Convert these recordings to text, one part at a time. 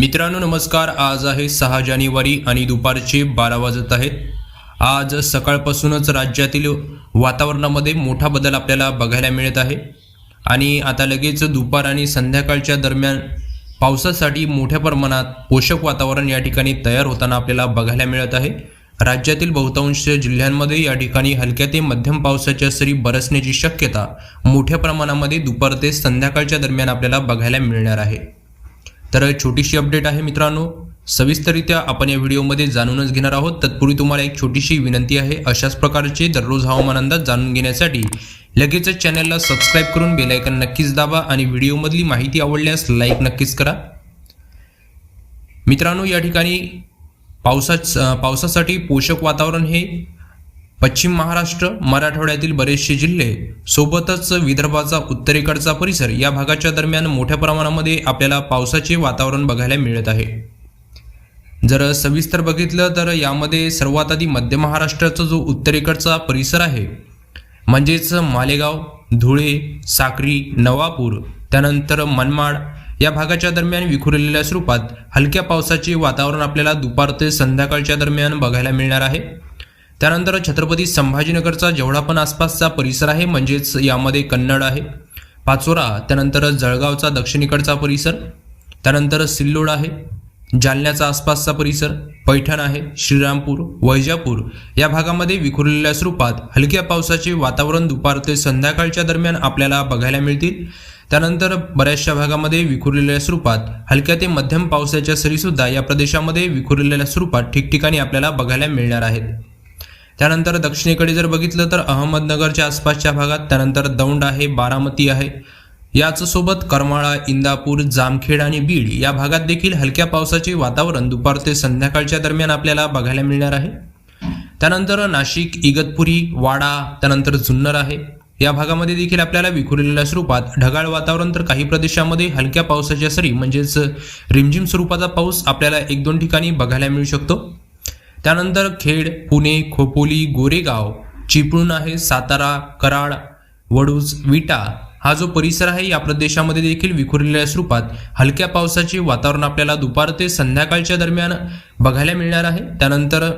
मित्रांनो नमस्कार. आज आहे सहा जानेवारी आणि दुपारचे बारा वाजत आहेत. आज सकाळपासूनच राज्यातील वातावरणामध्ये मोठा बदल आपल्याला बघायला मिळत आहे. आणि आता लगेच दुपार आणि संध्याकाळच्या दरम्यान पावसासाठी मोठ्या प्रमाणात पोषक वातावरण या ठिकाणी तयार होताना आपल्याला बघायला मिळत आहे. राज्यातील बहुतांश जिल्ह्यांमध्ये या ठिकाणी हलक्या ते मध्यम पावसाच्या सरी बरसण्याची शक्यता मोठ्या प्रमाणामध्ये दुपार ते संध्याकाळच्या दरम्यान आपल्याला बघायला मिळणार आहे. तर छोटीशी अपडेट आहे मित्रांनो. सविस्तरित्या आपण या व्हिडिओमध्ये जाणूनच घेणार आहोत. तत्पूर्वी तुम्हाला एक छोटीशी विनंती आहे. अशाच प्रकारचे दररोज हवामान अंदाज जाणून घेण्यासाठी लगेचच चॅनलला सबस्क्राईब करून बेलायकन नक्कीच दाबा आणि व्हिडिओमधली माहिती आवडल्यास लाईक नक्कीच करा. मित्रांनो या ठिकाणी पावसाच पावसासाठी पोषक वातावरण हे पश्चिम महाराष्ट्र मराठवाड्यातील बरेचसे जिल्हे सोबतच विदर्भाचा उत्तरेकडचा परिसर या भागाच्या दरम्यान मोठ्या प्रमाणामध्ये आपल्याला पावसाचे वातावरण बघायला मिळत आहे. जर सविस्तर बघितलं तर यामध्ये सर्वात आधी मध्य महाराष्ट्राचा जो उत्तरेकडचा परिसर आहे म्हणजेच मालेगाव धुळे साक्री नवापूर त्यानंतर मनमाड या भागाच्या दरम्यान विखुरलेल्या स्वरूपात हलक्या पावसाचे वातावरण आपल्याला दुपार ते संध्याकाळच्या दरम्यान बघायला मिळणार आहे. त्यानंतर छत्रपती संभाजीनगरचा जेवढा पण आसपासचा परिसर आहे म्हणजेच यामध्ये कन्नड आहे. पाचोरा त्यानंतर जळगावचा दक्षिणेकडचा परिसर त्यानंतर सिल्लोड आहे जालन्याचा आसपासचा परिसर पैठण आहे श्रीरामपूर वैजापूर या भागामध्ये विखुरलेल्या स्वरूपात हलक्या पावसाचे वातावरण दुपार ते संध्याकाळच्या दरम्यान आपल्याला बघायला मिळतील. त्यानंतर बऱ्याचशा भागामध्ये विखुरलेल्या स्वरूपात हलक्या ते मध्यम पावसाच्या सरीसुद्धा या प्रदेशामध्ये विखुरलेल्या स्वरूपात ठिकठिकाणी आपल्याला बघायला मिळणार आहेत. त्यानंतर दक्षिणेकडे जर बघितलं तर अहमदनगरच्या आसपासच्या भागात त्यानंतर दौंड आहे बारामती आहे. याच सोबत करमाळा इंदापूर जामखेड आणि बीड या भागात देखील हलक्या पावसाचे वातावरण दुपार ते संध्याकाळच्या दरम्यान आपल्याला बघायला मिळणार आहे. त्यानंतर नाशिक इगतपुरी वाडा त्यानंतर जुन्नर आहे. या भागामध्ये देखील आपल्याला विखुरलेल्या स्वरूपात ढगाळ वातावरण तर काही प्रदेशामध्ये हलक्या पावसाच्या सरी म्हणजेच रिमझिम स्वरूपाचा पाऊस आपल्याला एक दोन ठिकाणी बघायला मिळू शकतो. त्यानंतर खेड पुणे खोपोली गोरेगाव चिपळूण आहे सातारा कराड वडूज विटा हा जो परिसर आहे या प्रदेशामध्ये देखील विखुरलेल्या स्वरूपात हलक्या पावसाचे वातावरण आपल्याला दुपार ते संध्याकाळच्या दरम्यान बघायला मिळणार आहे. त्यानंतर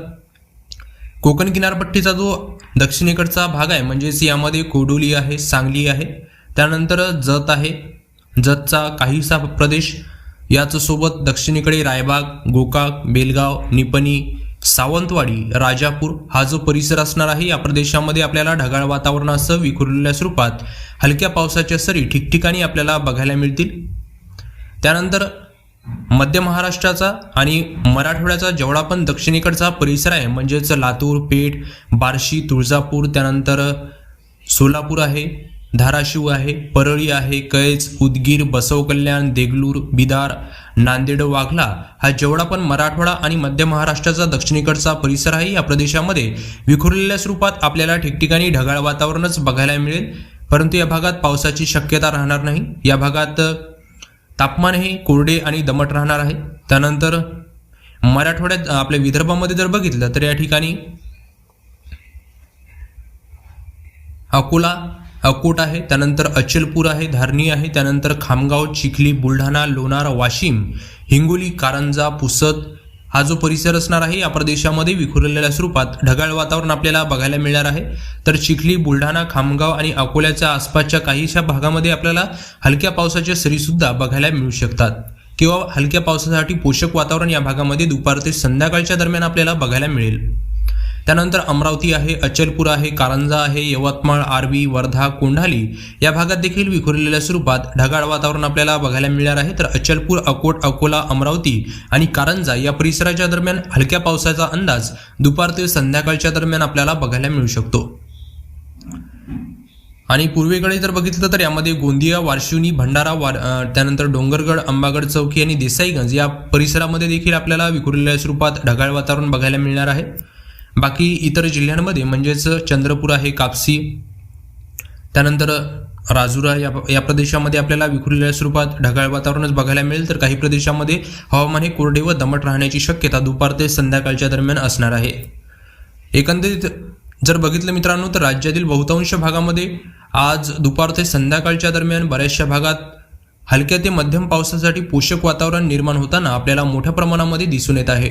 कोकण किनारपट्टीचा जो दक्षिणेकडचा भाग आहे म्हणजेच यामध्ये कोडोली आहे सांगली आहे. त्यानंतर जत आहे. जतचा काहीसा प्रदेश याचसोबत दक्षिणेकडे रायबाग गोकाक बेलगाव निपणी सावंतवाडी राजापूर हा जो परिसर असणार आहे या प्रदेशामध्ये आपल्याला ढगाळ वातावरणासह विखुरलेल्या स्वरूपात हलक्या पावसाच्या सरी ठिकठिकाणी आपल्याला बघायला मिळतील. त्यानंतर मध्य महाराष्ट्राचा आणि मराठवाड्याचा जेवढा पण दक्षिणेकडचा परिसर आहे म्हणजेच लातूर पेठ बार्शी तुळजापूर त्यानंतर सोलापूर आहे धाराशिव आहे परळी आहे कैज उदगीर बसवकल्याण देगलूर बिदार नांदेड वाघला हा जेवढा पण मराठवाडा आणि मध्य महाराष्ट्राचा दक्षिणेकडचा परिसर आहे या प्रदेशामध्ये विखुरलेल्या स्वरूपात आपल्याला ठिकठिकाणी ढगाळ वातावरणच बघायला मिळेल. परंतु या भागात पावसाची शक्यता राहणार नाही. या भागात तापमान हे कोरडे आणि दमट राहणार आहे. त्यानंतर मराठवाड्यात आपल्या विदर्भामध्ये जर बघितलं तर या ठिकाणी अकोला अकोट आहे त्यानंतर अचलपूर आहे धारणी आहे त्यानंतर खामगाव चिखली बुलढाणा लोणार वाशिम हिंगोली कारंजा पुसद. हा जो परिसर असणार आहे या प्रदेशामध्ये विखुरलेल्या स्वरूपात ढगाळ वातावरण आपल्याला बघायला मिळणार आहे. तर चिखली बुलढाणा खामगाव आणि अकोल्याच्या आसपासच्या काहीशा भागामध्ये आपल्याला हलक्या पावसाच्या सरीसुद्धा बघायला मिळू शकतात. किंवा हलक्या पावसासाठी पोषक वातावरण या भागामध्ये दुपार ते संध्याकाळच्या दरम्यान आपल्याला बघायला मिळेल. त्यानंतर अमरावती आहे अचलपूर आहे कारंजा आहे यवतमाळ आर्वी वर्धा कोंढाली या भागात देखील विखुरलेल्या स्वरूपात ढगाळ वातावरण आपल्याला बघायला मिळणार आहे. तर अचलपूर अकोट अकोला अमरावती आणि कारंजा या परिसराच्या दरम्यान हलक्या पावसाचा अंदाज दुपार ते संध्याकाळच्या दरम्यान आपल्याला बघायला मिळू शकतो. आणि पूर्वेकडे जर बघितलं तर यामध्ये गोंदिया वारशिवनी भंडारा वार त्यानंतर डोंगरगड अंबागड चौकी आणि देसाईगंज या परिसरामध्ये देखील आपल्याला विखुरलेल्या स्वरूपात ढगाळ वातावरण बघायला मिळणार आहे. बाकी इतर जिल्ह्यांमध्ये म्हणजेच चंद्रपूर आहे कापसी त्यानंतर राजुरा या या प्रदेशामध्ये आपल्याला विखुरलेल्या स्वरूपात ढगाळ वातावरणच बघायला मिळेल. तर काही प्रदेशामध्ये हवामान हे कोरडे व दमट राहण्याची शक्यता दुपार ते संध्याकाळच्या दरम्यान असणार आहे. एकंदरीत जर बघितलं मित्रांनो तर राज्यातील बहुतांश भागामध्ये आज दुपार ते संध्याकाळच्या दरम्यान बऱ्याचशा भागात हलक्या ते मध्यम पावसासाठी पोषक वातावरण निर्माण होताना आपल्याला मोठ्या प्रमाणामध्ये दिसून येत आहे.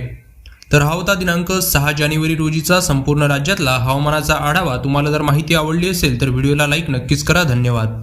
तर हा होता दिनांक सहा जानेवारी रोजीचा. संपूर्ण राज्यातला हवामानाचा आढावा. तुम्हाला जर माहिती आवडली असेल तर व्हिडिओला लाईक नक्कीच करा. धन्यवाद.